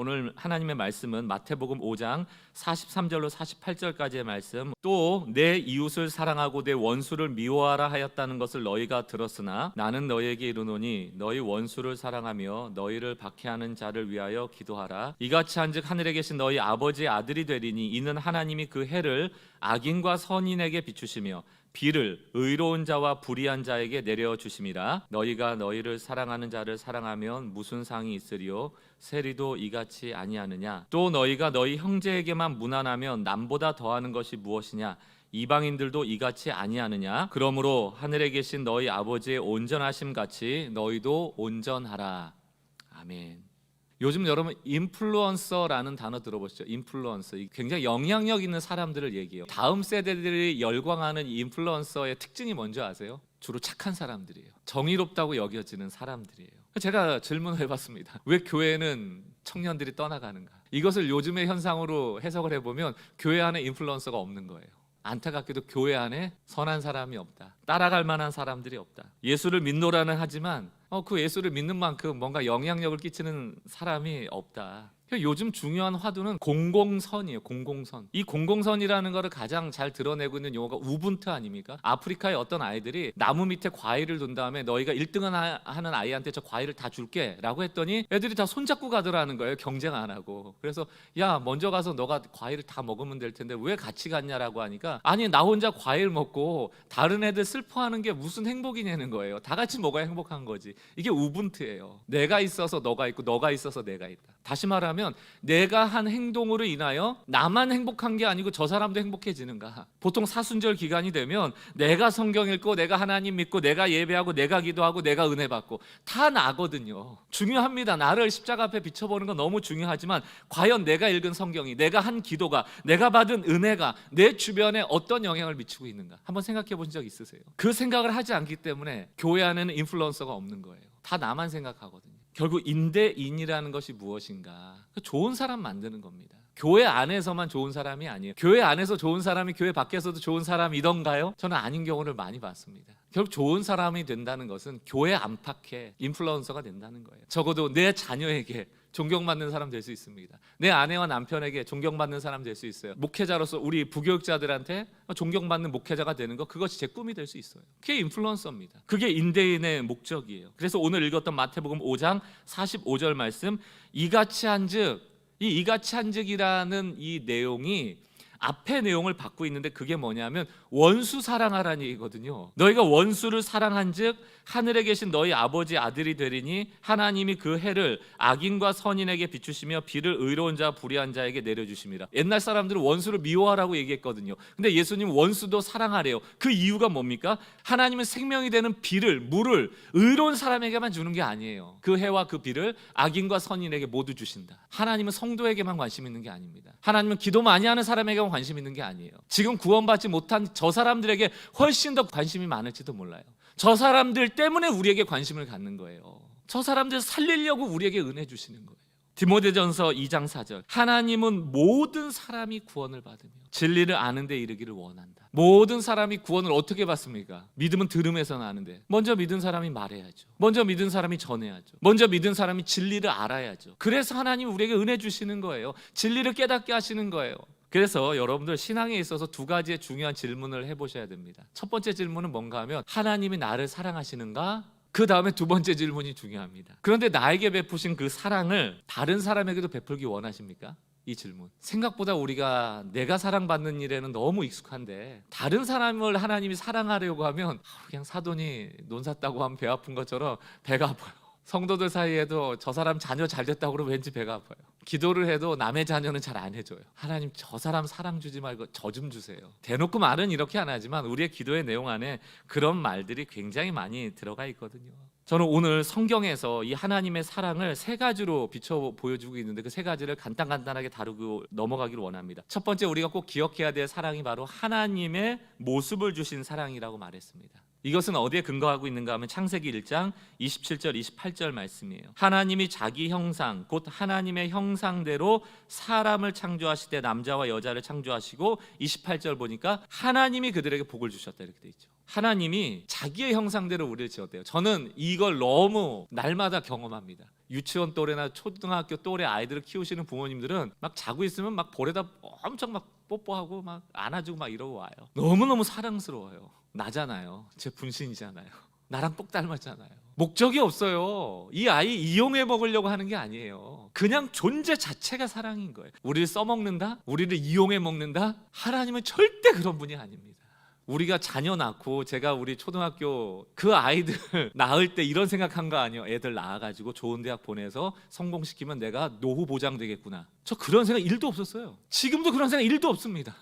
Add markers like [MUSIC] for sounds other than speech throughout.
오늘 하나님의 말씀은 마태복음 5장 43절로 48절까지의 말씀. 또 내 이웃을 사랑하고 내 원수를 미워하라 하였다는 것을 너희가 들었으나 나는 너희에게 이르노니 너희 원수를 사랑하며 너희를 박해하는 자를 위하여 기도하라. 이같이 한즉 하늘에 계신 너희 아버지의 아들이 되리니 이는 하나님이 그 해를 악인과 선인에게 비추시며 비를 의로운 자와 불의한 자에게 내려 주심이라. 너희가 너희를 사랑하는 자를 사랑하면 무슨 상이 있으리요? 세리도 이같이 아니하느냐? 또 너희가 너희 형제에게만 무난하면 남보다 더하는 것이 무엇이냐? 이방인들도 이같이 아니하느냐? 그러므로 하늘에 계신 너희 아버지의 온전하심 같이 너희도 온전하라. 아멘 요즘 여러분 인플루언서라는 단어 들어보시죠. 인플루언서. 이 굉장히 영향력 있는 사람들을 얘기해요. 다음 세대들이 열광하는 이 인플루언서의 특징이 뭔지 아세요? 주로 착한 사람들이에요. 정의롭다고 여겨지는 사람들이에요. 제가 질문을 해봤습니다. 왜 교회는 청년들이 떠나가는가? 이것을 요즘의 현상으로 해석을 해보면 교회 안에 인플루언서가 없는 거예요. 안타깝게도 교회 안에 선한 사람이 없다. 따라갈 만한 사람들이 없다. 예수를 믿노라는 하지만 어, 그 예수를 믿는 만큼 뭔가 영향력을 끼치는 사람이 없다. 그러니까 요즘 중요한 화두는 공공선이에요. 공공선. 이 공공선이라는 거를 가장 잘 드러내고 있는 용어가 우분투 아닙니까? 아프리카의 어떤 아이들이 나무 밑에 과일을 둔 다음에 너희가 1등을 하는 아이한테 저 과일을 다 줄게라고 했더니 애들이 다 손잡고 가더라는 거예요. 경쟁 안 하고. 그래서 야 먼저 가서 너가 과일을 다 먹으면 될 텐데 왜 같이 갔냐라고 하니까 아니 나 혼자 과일 먹고 다른 애들 슬퍼하는 게 무슨 행복이냐는 거예요. 다 같이 먹어야 행복한 거지. 이게 우분투예요. 내가 있어서 너가 있고 너가 있어서 내가 있다. 다시 말하면 내가 한 행동으로 인하여 나만 행복한 게 아니고 저 사람도 행복해지는가? 보통 사순절 기간이 되면 내가 성경 읽고 내가 하나님 믿고 내가 예배하고 내가 기도하고 내가 은혜 받고 다 나거든요. 중요합니다. 나를 십자가 앞에 비춰보는 건 너무 중요하지만 과연 내가 읽은 성경이 내가 한 기도가 내가 받은 은혜가 내 주변에 어떤 영향을 미치고 있는가? 한번 생각해 보신 적 있으세요? 그 생각을 하지 않기 때문에 교회 안에는 인플루언서가 없는 거예요. 다 나만 생각하거든요. 결국 인대인이라는 것이 무엇인가? 좋은 사람 만드는 겁니다. 교회 안에서만 좋은 사람이 아니에요. 교회 안에서 좋은 사람이 교회 밖에서도 좋은 사람이던가요? 저는 아닌 경우를 많이 봤습니다. 결국 좋은 사람이 된다는 것은 교회 안팎의 인플루언서가 된다는 거예요. 적어도 내 자녀에게 존경받는 사람 될 수 있습니다. 내 아내와 남편에게 존경받는 사람 될 수 있어요. 목회자로서 우리 부교육자들한테 존경받는 목회자가 되는 거 그것이 제 꿈이 될 수 있어요. 그게 인플루언서입니다. 그게 인대인의 목적이에요. 그래서 오늘 읽었던 마태복음 5장 45절 말씀 이같이 한즉 이 이같이 한즉이라는 이 내용이 앞의 내용을 받고 있는데 그게 뭐냐면 원수 사랑하라는 얘기거든요. 너희가 원수를 사랑한즉 하늘에 계신 너희 아버지 아들이 되리니 하나님이 그 해를 악인과 선인에게 비추시며 비를 의로운 자 불의한 자에게 내려주심이라. 옛날 사람들은 원수를 미워하라고 얘기했거든요. 근데 예수님 원수도 사랑하래요. 그 이유가 뭡니까? 하나님은 생명이 되는 비를 물을 의로운 사람에게만 주는 게 아니에요. 그 해와 그 비를 악인과 선인에게 모두 주신다. 하나님은 성도에게만 관심 있는 게 아닙니다. 하나님은 기도 많이 하는 사람에게만 관심 있는 게 아니에요. 지금 구원받지 못한 저 사람들에게 훨씬 더 관심이 많을지도 몰라요. 저 사람들 때문에 우리에게 관심을 갖는 거예요. 저 사람들 살리려고 우리에게 은혜 주시는 거예요. 디모데전서 2장 4절 하나님은 모든 사람이 구원을 받으며 진리를 아는 데 이르기를 원한다. 모든 사람이 구원을 어떻게 받습니까? 믿음은 들음에서 나는데 먼저 믿은 사람이 말해야죠. 먼저 믿은 사람이 전해야죠. 먼저 믿은 사람이 진리를 알아야죠. 그래서 하나님 우리에게 은혜 주시는 거예요. 진리를 깨닫게 하시는 거예요. 그래서 여러분들 신앙에 있어서 두 가지의 중요한 질문을 해보셔야 됩니다. 첫 번째 질문은 뭔가 하면 하나님이 나를 사랑하시는가? 그 다음에 두 번째 질문이 중요합니다. 그런데 나에게 베푸신 그 사랑을 다른 사람에게도 베풀기 원하십니까? 이 질문. 생각보다 우리가 내가 사랑받는 일에는 너무 익숙한데 다른 사람을 하나님이 사랑하려고 하면 그냥 사돈이 논 샀다고 하면 배 아픈 것처럼 배가 아파요. 성도들 사이에도 저 사람 자녀 잘 됐다고 그러면 왠지 배가 아파요. 기도를 해도 남의 자녀는 잘 안 해줘요. 하나님 저 사람 사랑 주지 말고 저 좀 주세요. 대놓고 말은 이렇게 안 하지만 우리의 기도의 내용 안에 그런 말들이 굉장히 많이 들어가 있거든요. 저는 오늘 성경에서 이 하나님의 사랑을 세 가지로 비춰 보여주고 있는데 그 세 가지를 간단간단하게 다루고 넘어가기를 원합니다. 첫 번째 우리가 꼭 기억해야 될 사랑이 바로 하나님의 모습을 주신 사랑이라고 말했습니다. 이것은 어디에 근거하고 있는가 하면 창세기 1장 27절 28절 말씀이에요. 하나님이 자기 형상 곧 하나님의 형상대로 사람을 창조하시되 남자와 여자를 창조하시고 28절 보니까 하나님이 그들에게 복을 주셨다 이렇게 돼 있죠. 하나님이 자기의 형상대로 우리를 지었대요. 저는 이걸 너무 날마다 경험합니다. 유치원 또래나 초등학교 또래 아이들을 키우시는 부모님들은 막 자고 있으면 막 볼에다 엄청 막 뽀뽀하고 막 안아주고 막 이러고 와요. 너무 너무 사랑스러워요. 나잖아요. 제 분신이잖아요. [LAUGHS] 나랑 똑 닮았잖아요. 목적이 없어요. 이 아이 이용해 먹으려고 하는 게 아니에요. 그냥 존재 자체가 사랑인 거예요. 우리를 써먹는다? 우리를 이용해 먹는다? 하나님은 절대 그런 분이 아닙니다. 우리가 자녀 낳고 제가 우리 초등학교 그 아이들 [LAUGHS] 낳을 때 이런 생각한 거 아니에요. 애들 낳아가지고 좋은 대학 보내서 성공시키면 내가 노후 보장 되겠구나. 저 그런 생각 일도 없었어요. 지금도 그런 생각 일도 없습니다.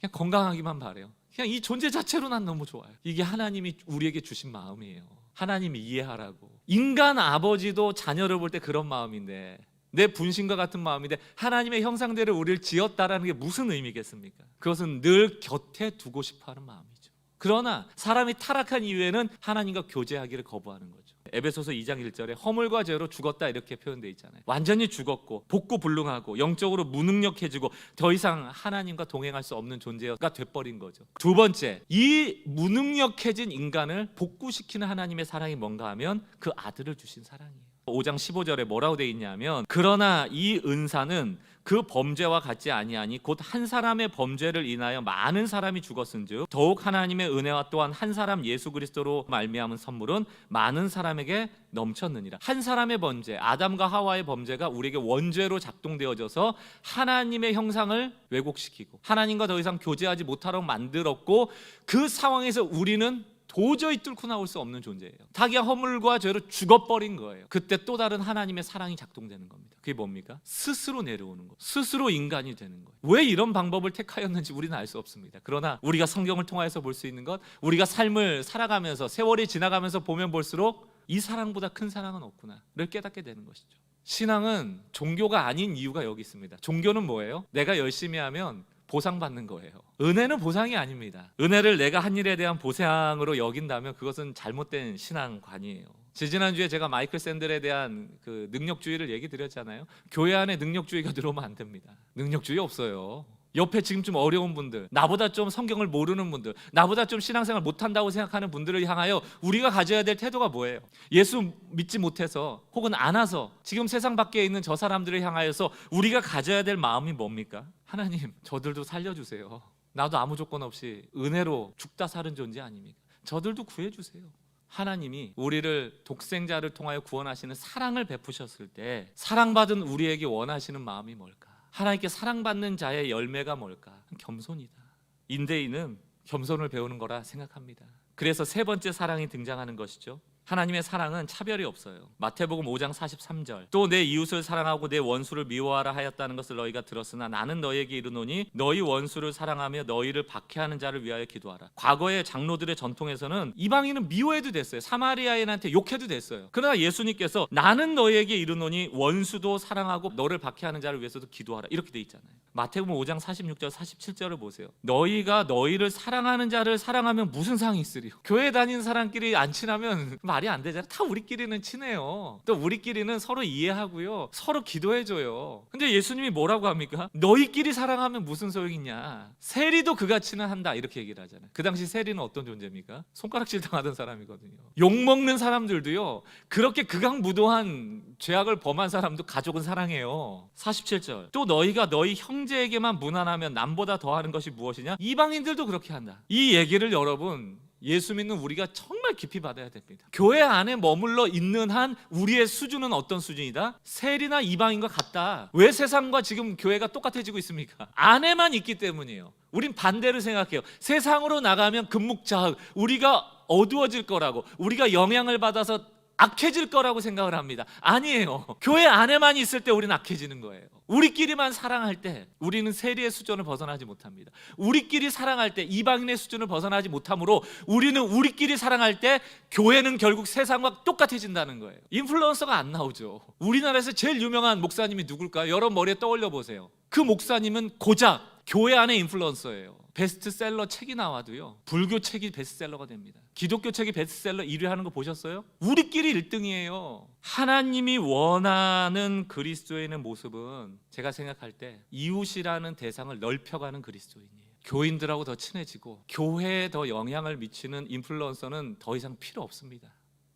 그냥 건강하기만 바래요. 그냥 이 존재 자체로 난 너무 좋아요. 이게 하나님이 우리에게 주신 마음이에요. 하나님이 이해하라고. 인간 아버지도 자녀를 볼 때 그런 마음인데 내 분신과 같은 마음인데 하나님의 형상대로 우리를 지었다라는 게 무슨 의미겠습니까? 그것은 늘 곁에 두고 싶어 하는 마음이죠. 그러나 사람이 타락한 이후에는 하나님과 교제하기를 거부하는 거죠. 에베소서 2장 1절에 허물과 죄로 죽었다 이렇게 표현되어 있잖아요. 완전히 죽었고 복고 불능하고 영적으로 무능력해지고 더 이상 하나님과 동행할 수 없는 존재가 돼버린 거죠. 두 번째, 이 무능력해진 인간을 복구시키는 하나님의 사랑이 뭔가 하면 그 아들을 주신 사랑이에요. 5장 15절에 뭐라고 돼 있냐면 그러나 이 은사는 그 범죄와 같지 아니하니 곧 한 사람의 범죄를 인하여 많은 사람이 죽었은즉 더욱 하나님의 은혜와 또한 한 사람 예수 그리스도로 말미암은 선물은 많은 사람에게 넘쳤느니라. 한 사람의 범죄 아담과 하와의 범죄가 우리에게 원죄로 작동되어져서 하나님의 형상을 왜곡시키고 하나님과 더 이상 교제하지 못하도록 만들었고 그 상황에서 우리는 도저히 뚫고 나올 수 없는 존재예요. 자기가 허물과 죄로 죽어버린 거예요. 그때 또 다른 하나님의 사랑이 작동되는 겁니다. 그게 뭡니까? 스스로 내려오는 거. 스스로 인간이 되는 거예요. 왜 이런 방법을 택하였는지 우리는 알 수 없습니다. 그러나 우리가 성경을 통해서 볼 수 있는 것, 우리가 삶을 살아가면서 세월이 지나가면서 보면 볼수록 이 사랑보다 큰 사랑은 없구나를 깨닫게 되는 것이죠. 신앙은 종교가 아닌 이유가 여기 있습니다. 종교는 뭐예요? 내가 열심히 하면 보상받는 거예요. 은혜는 보상이 아닙니다. 은혜를 내가 한 일에 대한 보상으로 여긴다면 그것은 잘못된 신앙관이에요. 지지난주에 제가 마이클 샌들에 대한 그 능력주의를 얘기 드렸잖아요. 교회 안에 능력주의가 들어오면 안 됩니다. 능력주의 없어요. 옆에 지금 좀 어려운 분들, 나보다 좀 성경을 모르는 분들, 나보다 좀 신앙생활 못한다고 생각하는 분들을 향하여 우리가 가져야 될 태도가 뭐예요? 예수 믿지 못해서 혹은 안 와서 지금 세상 밖에 있는 저 사람들을 향하여서 우리가 가져야 될 마음이 뭡니까? 하나님, 저들도 살려주세요. 나도 아무 조건 없이 은혜로 죽다 사는 존재 아닙니까? 저들도 구해주세요. 하나님이 우리를 독생자를 통하여 구원하시는 사랑을 베푸셨을 때 사랑받은 우리에게 원하시는 마음이 뭘까? 하나님께 사랑받는 자의 열매가 뭘까? 겸손이다. 인대인은 겸손을 배우는 거라 생각합니다. 그래서 세 번째 사랑이 등장하는 것이죠. 하나님의 사랑은 차별이 없어요. 마태복음 5장 43절. 또 내 이웃을 사랑하고 내 원수를 미워하라 하였다는 것을 너희가 들었으나 나는 너희에게 이르노니 너희 원수를 사랑하며 너희를 박해하는 자를 위하여 기도하라. 과거의 장로들의 전통에서는 이방인은 미워해도 됐어요. 사마리아인한테 욕해도 됐어요. 그러나 예수님께서 나는 너희에게 이르노니 원수도 사랑하고 너를 박해하는 자를 위해서도 기도하라. 이렇게 돼 있잖아요. 마태복음 5장 46절 47절을 보세요. 너희가 너희를 사랑하는 자를 사랑하면 무슨 상이 있으리요? 교회 다니는 사람끼리 안 친하면 말이 안 되잖아요. 다 우리끼리는 친해요. 또 우리끼리는 서로 이해하고요. 서로 기도해줘요. 근데 예수님이 뭐라고 합니까? 너희끼리 사랑하면 무슨 소용이냐? 세리도 그같이는 한다. 이렇게 얘기를 하잖아요. 그 당시 세리는 어떤 존재입니까? 손가락질 당하던 사람이거든요. 욕먹는 사람들도요. 그렇게 극악무도한 죄악을 범한 사람도 가족은 사랑해요. 47절. 또 너희가 너희 형제에게만 무난하면 남보다 더하는 것이 무엇이냐? 이방인들도 그렇게 한다. 이 얘기를 여러분 예수 믿는 우리가 정말 깊이 받아야 됩니다. 교회 안에 머물러 있는 한 우리의 수준은 어떤 수준이다? 세리나 이방인과 같다. 왜 세상과 지금 교회가 똑같아지고 있습니까? 안에만 있기 때문이에요. 우린 반대로 생각해요. 세상으로 나가면 금묵자흑, 우리가 어두워질 거라고, 우리가 영향을 받아서 악해질 거라고 생각을 합니다. 아니에요. 교회 안에만 있을 때 우리는 악해지는 거예요. 우리끼리만 사랑할 때 우리는 세리의 수준을 벗어나지 못합니다. 우리끼리 사랑할 때 이방인의 수준을 벗어나지 못하므로 우리는 우리끼리 사랑할 때 교회는 결국 세상과 똑같아진다는 거예요. 인플루언서가 안 나오죠. 우리나라에서 제일 유명한 목사님이 누굴까요? 여러분 머리에 떠올려 보세요. 그 목사님은 고작 교회 안의 인플루언서예요. 베스트셀러 책이 나와도요. 불교 책이 베스트셀러가 됩니다. 기독교 책이 베스트셀러 1위 하는 거 보셨어요? 우리끼리 1등이에요. 하나님이 원하는 그리스도인의 모습은 제가 생각할 때 이웃이라는 대상을 넓혀가는 그리스도인이에요. 교인들하고 더 친해지고 교회에 더 영향을 미치는 인플루언서는 더 이상 필요 없습니다.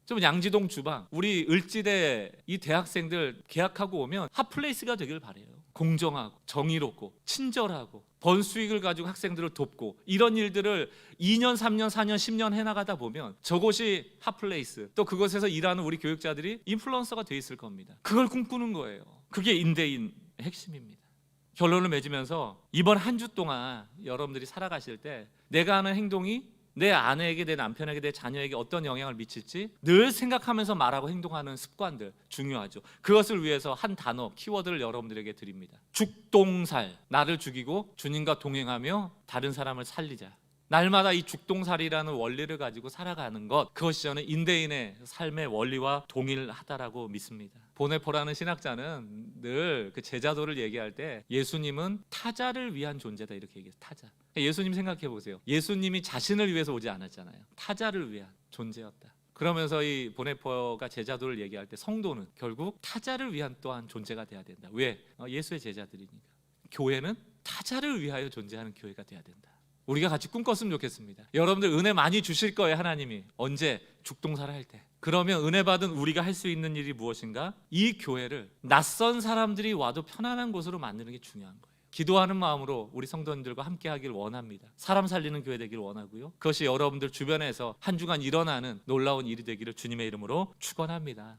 좀 양지동 주방 우리 을지대 이 대학생들 계약하고 오면 핫플레이스가 되길 바래요. 공정하고 정의롭고 친절하고 번 수익을 가지고 학생들을 돕고 이런 일들을 2년, 3년, 4년, 10년 해나가다 보면 저곳이 핫플레이스 또 그곳에서 일하는 우리 교육자들이 인플루언서가 돼 있을 겁니다. 그걸 꿈꾸는 거예요. 그게 인대인 핵심입니다. 결론을 맺으면서 이번 한 주 동안 여러분들이 살아가실 때 내가 하는 행동이 내 아내에게 내 남편에게 내 자녀에게 어떤 영향을 미칠지 늘 생각하면서 말하고 행동하는 습관들 중요하죠. 그것을 위해서 한 단어 키워드를 여러분들에게 드립니다. 죽동살 나를 죽이고 주님과 동행하며 다른 사람을 살리자. 날마다 이 죽동살이라는 원리를 가지고 살아가는 것 그것이 저는 인대인의 삶의 원리와 동일하다라고 믿습니다. 보네포라는 신학자는 늘 그 제자도를 얘기할 때 예수님은 타자를 위한 존재다 이렇게 얘기해요. 타자. 예수님 생각해 보세요. 예수님이 자신을 위해서 오지 않았잖아요. 타자를 위한 존재였다. 그러면서 이 보네포가 제자도를 얘기할 때 성도는 결국 타자를 위한 또한 존재가 돼야 된다. 왜? 어, 예수의 제자들이니까. 교회는 타자를 위하여 존재하는 교회가 돼야 된다. 우리가 같이 꿈꿨으면 좋겠습니다. 여러분들 은혜 많이 주실 거예요, 하나님이. 언제? 죽동사를 할 때. 그러면 은혜 받은 우리가 할 수 있는 일이 무엇인가? 이 교회를 낯선 사람들이 와도 편안한 곳으로 만드는 게 중요한 거예요. 기도하는 마음으로 우리 성도님들과 함께 하길 원합니다. 사람 살리는 교회 되길 원하고요. 그것이 여러분들 주변에서 한 주간 일어나는 놀라운 일이 되기를 주님의 이름으로 축원합니다.